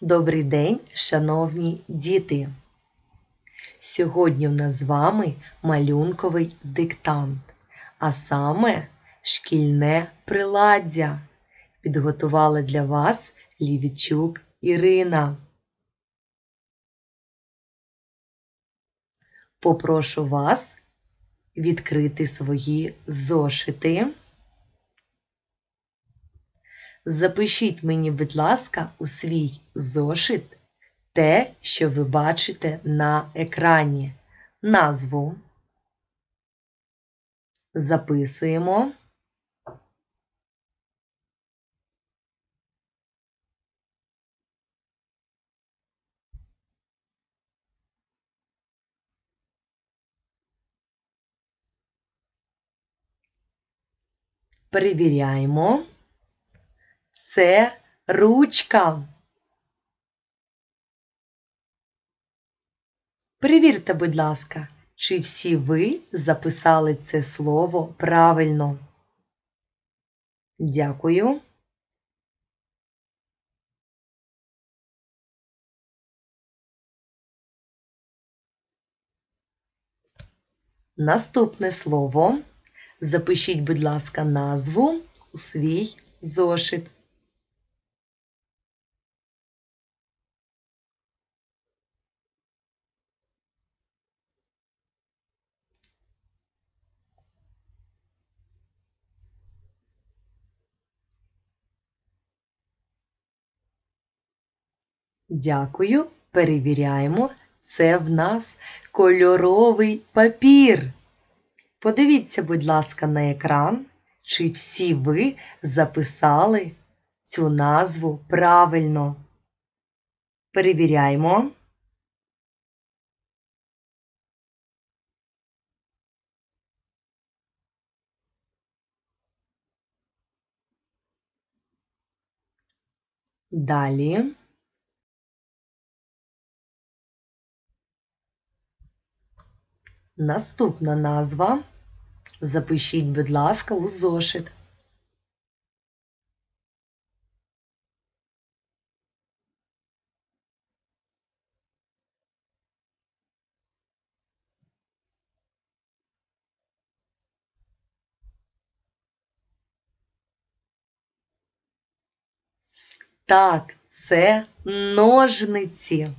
Добрий день, шановні діти! Сьогодні в нас з вами малюнковий диктант, а саме шкільне приладдя. Підготувала для вас Лівічук Ірина. Попрошу вас відкрити свої зошити. Запишіть мені, будь ласка, у свій зошит те, що ви бачите на екрані. Назву записуємо. Перевіряємо. Це ручка. Перевірте, будь ласка, чи всі ви записали це слово правильно. Дякую. Наступне слово. Запишіть, будь ласка, назву у свій зошит. Дякую. Перевіряємо. Це в нас кольоровий папір. Подивіться, будь ласка, на екран, чи всі ви записали цю назву правильно. Перевіряємо. Далі. Наступна назва. Запишіть, будь ласка, у зошит. Так, це ножниці.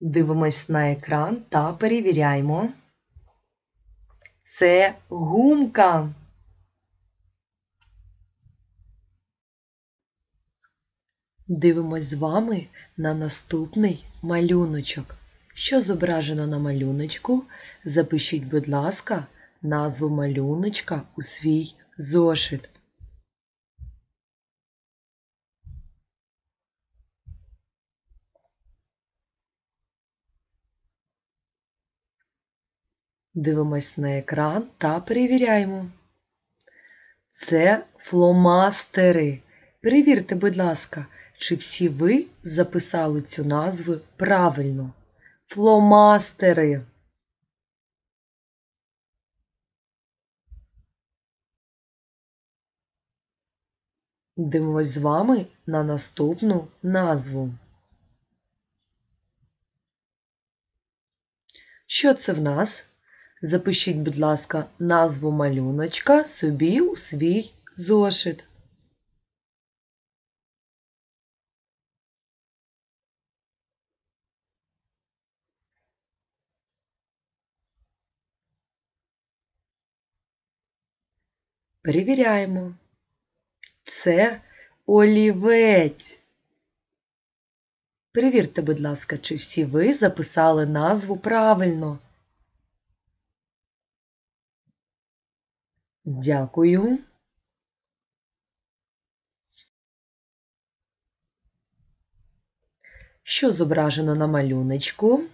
Дивимось на екран та перевіряємо. Це гумка. Дивимось з вами на наступний малюночок. Що зображено на малюночку? Запишіть, будь ласка, назву малюночка у свій зошит. Дивимось на екран та перевіряємо. Це фломастери. Перевірте, будь ласка, чи всі ви записали цю назву правильно. Фломастери. Дивимось з вами на наступну назву. Що це в нас? Запишіть, будь ласка, назву малюночка собі у свій зошит. Перевіряємо. Це олівець. Перевірте, будь ласка, чи всі ви записали назву правильно. Дякую. Що зображено на малюночку?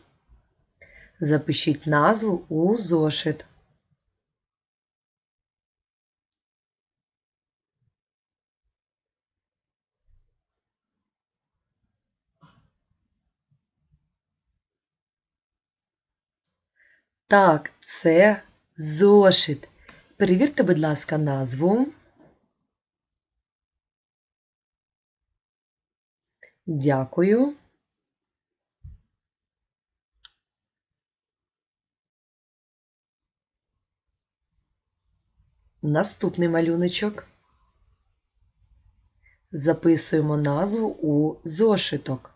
Запишіть назву у зошит. Так, це зошит. Перевірте, будь ласка, назву. Дякую. Наступний малюночок. Записуємо назву у зошиток.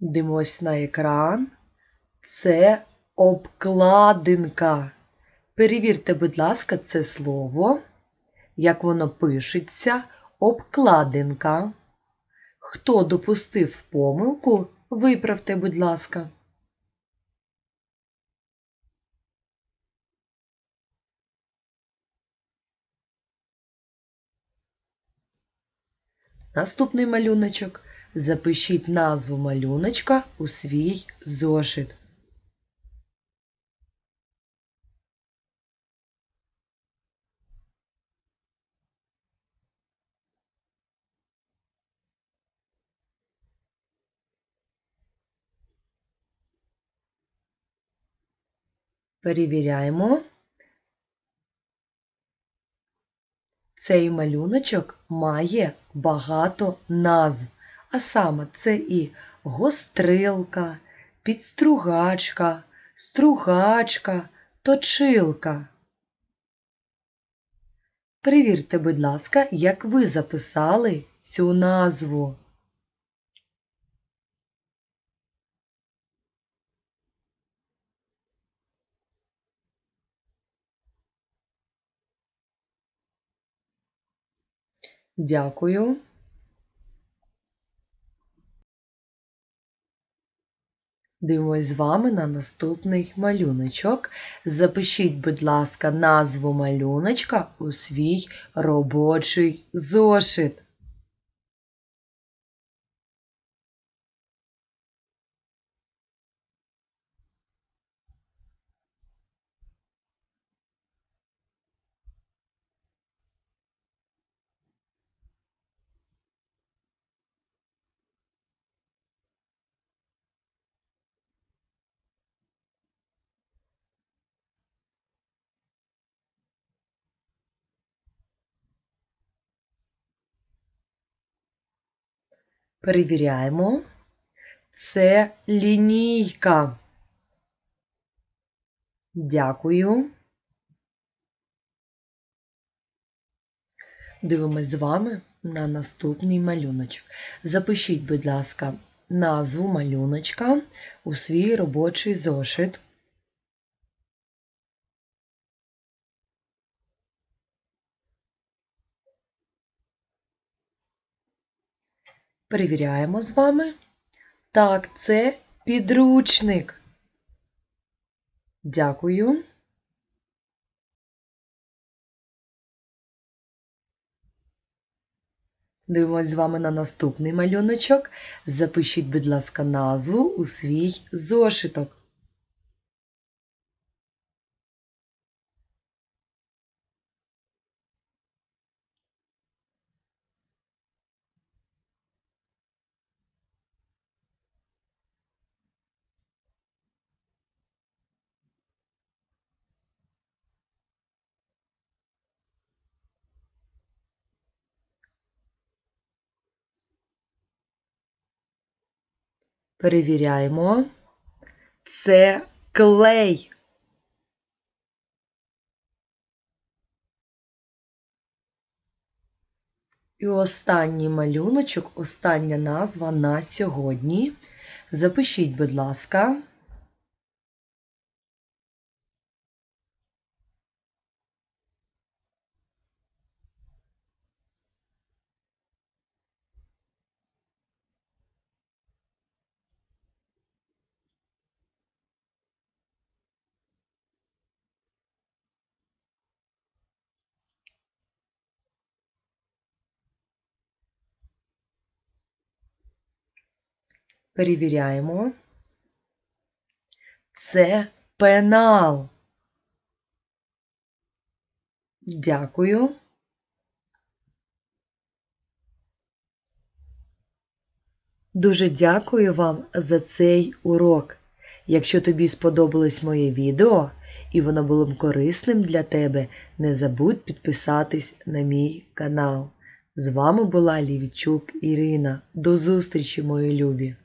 Дивимось на екран. Це обкладинка. Перевірте, будь ласка, це слово, як воно пишеться, обкладинка. Хто допустив помилку, виправте, будь ласка. Наступний малюночок. Запишіть назву малюночка у свій зошит. Перевіряємо. Цей малюночок має багато назв, а саме це і гострилка, підстругачка, стругачка, точилка. Перевірте, будь ласка, як ви записали цю назву. Дякую. Дивимось з вами на наступний малюночок. Запишіть, будь ласка, назву малюночка у свій робочий зошит. Перевіряємо. Це лінійка. Дякую. Дивимось з вами на наступний малюночок. Запишіть, будь ласка, назву малюночка у свій робочий зошит. Перевіряємо з вами. Так, це підручник. Дякую. Дивимось з вами на наступний малюночок. Запишіть, будь ласка, назву у свій зошиток. Перевіряємо. Це клей. І останній малюночок, остання назва на сьогодні. Запишіть, будь ласка. Перевіряємо. Це пенал. Дякую. Дуже дякую вам за цей урок. Якщо тобі сподобалось моє відео, і воно було корисним для тебе, не забудь підписатись на мій канал. З вами була Лівічук Ірина. До зустрічі, мої любі!